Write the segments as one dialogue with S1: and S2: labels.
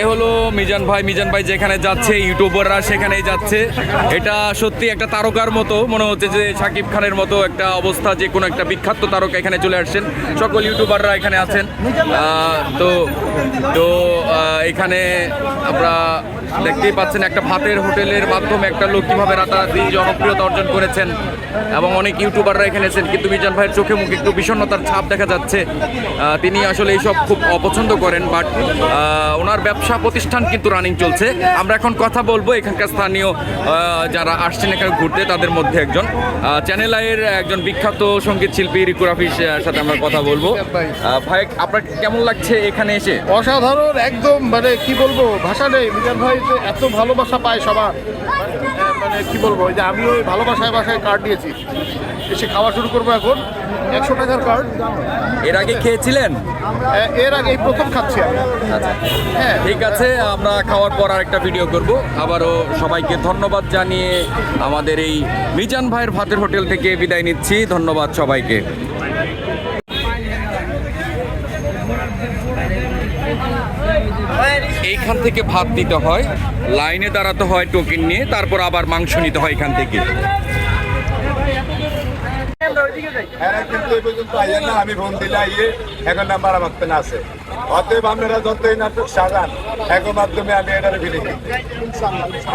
S1: এ হলো মিজান ভাই মিজান ভাই যেখানে যাচ্ছে, ইউটিউবাররা সেখানেই যাচ্ছে। এটা সত্যি একটা তারকার মতো, মনে হচ্ছে যে শাকিব খানের মতো একটা অবস্থা, যে কোনো একটা বিখ্যাত তারকা এখানে চলে আসছেন। সকল ইউটিউবাররা এখানে আছেন। তো তো এখানে আমরা দেখতেই পাচ্ছেন একটা ভাতের হোটেলের মাধ্যমে একটা লোক কীভাবে রাতারাতি জনপ্রিয়তা অর্জন করেছেন এবং অনেক ইউটিউবাররা এখানে আছেন কিন্তু মিজান ভাইয়ের চোখে মুখে একটু বিষণ্ণতার ছাপ দেখা যাচ্ছে। তিনি আসলে এইসব খুব অপছন্দ করেন, বাট ওনার ব্যবসা প্রতিষ্ঠান কিন্তু রানিং চলছে। আমরা এখন কথা বলব এখানকার স্থানীয় যারা আসছেন এখানে ঘুরতে তাদের মধ্যে একজন। চ্যানেল আইয়ের একজন বিখ্যাত সংগীত শিল্পী রিকুর হাফিজ আহ, সাথে আমরা কথা বলব। ভাই আপনার কেমন লাগছে এখানে এসে?
S2: অসাধারণ একদম মানে কি বলব ভাষা নেই। মিজান ভাই যে এত ভালোবাসা পায় সবার মানে কি বলব যে আমি ওই ভালোবাসায় বাসায় কার্ড দিয়েছি। এসে খাওয়া শুরু করব এখন। একশো টাকার কার্ড
S1: এর আগে খেয়েছিলেন?
S2: এর আগে এই প্রথম খাচ্ছি আমি।
S1: আচ্ছা।
S2: হ্যাঁ।
S1: ঠিক আছে, আমরা খাওয়ার পর আরেকটা ভিডিও করব। আবারও সবাইকে ধন্যবাদ জানিয়ে আমাদের এই মিজান ভাইয়ের ভাতের হোটেল থেকে বিদায় নিচ্ছি। ধন্যবাদ সবাইকে। এইখান থেকে ভাত দিতে হয়, লাইনে দাঁড়াতে হয় টোকেন নিয়ে, তারপর আবার মাংস নিতে হয় এখান থেকে
S3: এরা কিন্তু এই পর্যন্ত আইয়েন না আমি ফোন দিলে আইয়ে এখন নাম্বার আমার পেন আছে। অতএব আপনারা যতই নাটক মাধ্যমে আমি এটার ফিরে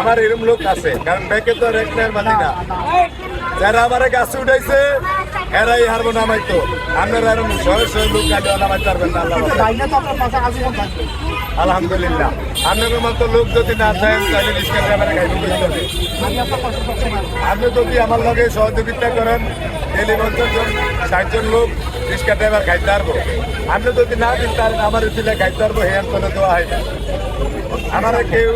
S3: আমার এরম লোক আছে, কারণ ব্যাকে তো রেকনার মানি যারা আমার গাছে উঠাইছে এরাই হারবো নামাইতো আপনারা এরকম শয়ে শয়ে লোক কাটিয়ে নামাইতে পারবেন না। আলহামদুলিল্লাহ। আপনাদের মতো লোক যদি না থাকেন তাহলে রিক্সা ড্রাইভারে গাইড করতে হবে আপনি যদি আমার লগে সহযোগিতা করেন ডেলি পঞ্চাশ জন ষাট জন লোক রিক্সা ড্রাইভার খাইতে পারব আপনি যদি না দিন তাহলে আমার দিলে খাইতে পারব হেয়ার করে দেওয়া হয় না। আমার কেউ